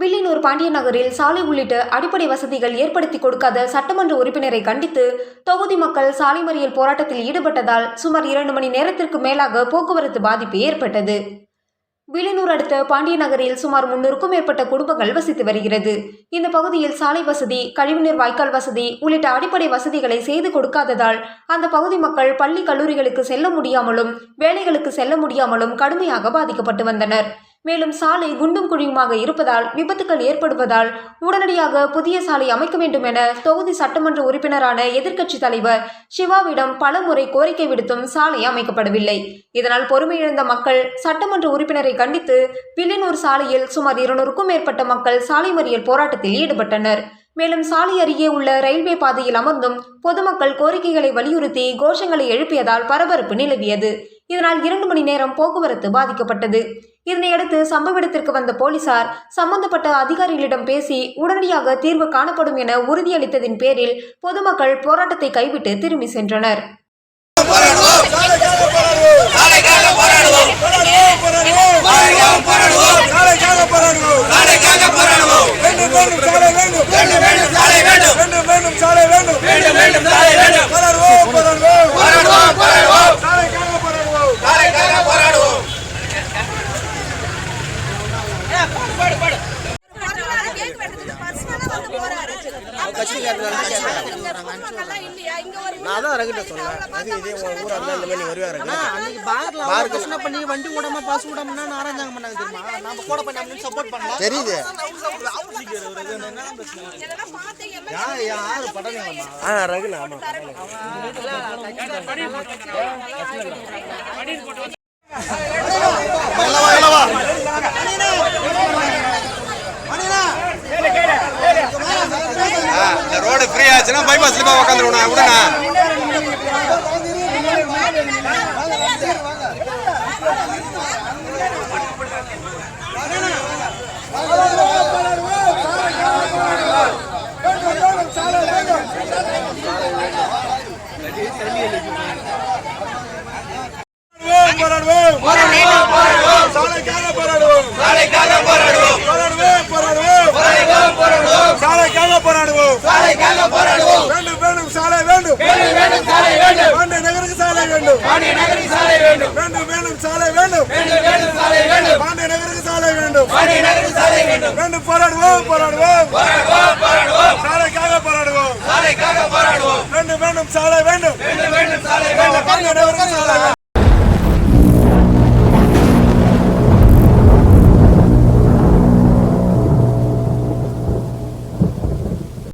வில்லியனூர் பாண்டிய நகரில் சாலை உள்ளிட்ட அடிப்படை வசதிகள் ஏற்படுத்தி கொடுக்காத சட்டமன்ற உறுப்பினரை கண்டித்து தொகுதி மக்கள் சாலை மறியல் போராட்டத்தில் ஈடுபட்டதால் சுமார் இரண்டு மணி நேரத்திற்கு மேலாக போக்குவரத்து பாதிப்பு ஏற்பட்டது. வில்லியனூர் அடுத்த பாண்டிய நகரில் சுமார் முன்னூறுக்கும் மேற்பட்ட குடும்பங்கள் வசித்து வருகிறது. இந்த பகுதியில் சாலை வசதி கழிவுநீர் வாய்க்கால் வசதி உள்ளிட்ட அடிப்படை வசதிகளை செய்து கொடுக்காததால் அந்த பகுதி மக்கள் பள்ளி கல்லூரிகளுக்கு செல்ல முடியாமலும் வேலைகளுக்கு செல்ல முடியாமலும் கடுமையாக பாதிக்கப்பட்டு வந்தனர். மேலும் சாலை குண்டும் குழியுமாக இருப்பதால் விபத்துகள் ஏற்படுவதால் உடனடியாக புதிய சாலை அமைக்க வேண்டும் என தொகுதி சட்டமன்ற உறுப்பினரான எதிர்க்கட்சி தலைவர் சிவாவிடம் பலமுறை கோரிக்கை விடுத்தும் சாலை அமைக்கப்படவில்லை. இதனால் பொறுமையிழந்த மக்கள் சட்டமன்ற உறுப்பினரை கண்டித்து பில்லினூர் சாலையில் சுமார் இருநூறுக்கும் மேற்பட்ட மக்கள் சாலை மறியல் போராட்டத்தில் ஈடுபட்டனர். மேலும் சாலை அருகே உள்ள ரயில்வே பாதையில் அமர்ந்தும் பொதுமக்கள் கோரிக்கைகளை வலியுறுத்தி கோஷங்களை எழுப்பியதால் பரபரப்பு நிலவியது. இதனால் இரண்டு மணி நேரம் போக்குவரத்து பாதிக்கப்பட்டது. இதனையடுத்து சம்பவ இடத்திற்கு வந்த போலீசார் சம்பந்தப்பட்ட அதிகாரிகளிடம் பேசி உடனடியாக தீர்வு காணப்படும் என உறுதியளித்ததின் பேரில் பொதுமக்கள் போராட்டத்தை கைவிட்டு திரும்பி சென்றனர். நாளைக்காக போராடுவோம். நாளைக்காக போராடுவோம் நாளைக்காக வேண்டும் வேண்டும் வேண்டும் வேண்டும் வேண்டும் சாலை வேண்டும் வேண்டும் வேண்டும் சாலை வேண்டும் வேண்டும் வேண்டும் சாலை வேண்டும் போராடுவோம் போராடுவோம் போராடுவோம் போராடுவோம் நாளைக்காக போராடுவோம் நாளைக்காக போராடுவோம் நான் தான் ரகிட்ட சொன்னேன் ரகு இதே ஊரா இந்த மாதிரி அன்னைக்கு பார்ல பண்ணி வண்டி விடாம பாஸ் விடாம நாராஜாங்க பண்ணாங்க தெரியுமா? நம்ம கூட பண்ணி அப்படின்னு சப்போர்ட் பண்ணலாம். தெரியுது. யார் யார் படம் ஆ ரகுண்ணா ஆமா இல்லவா இல்லவா ஆச்சுன்னா பைபாஸ்ல போய் உட்காந்துருவோம் விடண்ணா. போராடுவோம் போராடுவோம். சாலைக்காக போராடுவோம் நாளைக்காக போராடுவோம் போராடுவோம் போராடுவோம் நாளைக்காக போராடுவோம் சாலைக்காக போராடுவோம் நாளைக்காக போராடுவோம் வேண்டும் வேண்டும் சாலை வேண்டும் வேண்டும் வேண்டும் சாலை வேண்டும் பாண்டிய நகருக்கு சாலை வேண்டும் பாண்டிய நகருக்கு சாலை வேண்டும் வேண்டும் வேண்டும் சாலை வேண்டும் வேண்டும் வேண்டும் சாலை வேண்டும் பாண்டிய நகருக்கு சாலை வேண்டும் பாண்டிய நகருக்கு சாலை வேண்டும் வேண்டும் போராடுவோம் போராடுவோம் போராடுவோம் போராடுவோம் சாலைக்காக போராடுவோம் நாளைக்காக போராடுவோம் வேண்டும் வேண்டும் சாலை வேண்டும் வேண்டும் வேண்டும் சாலை வேண்டும் பாண்டிய நகருக்கு சாலை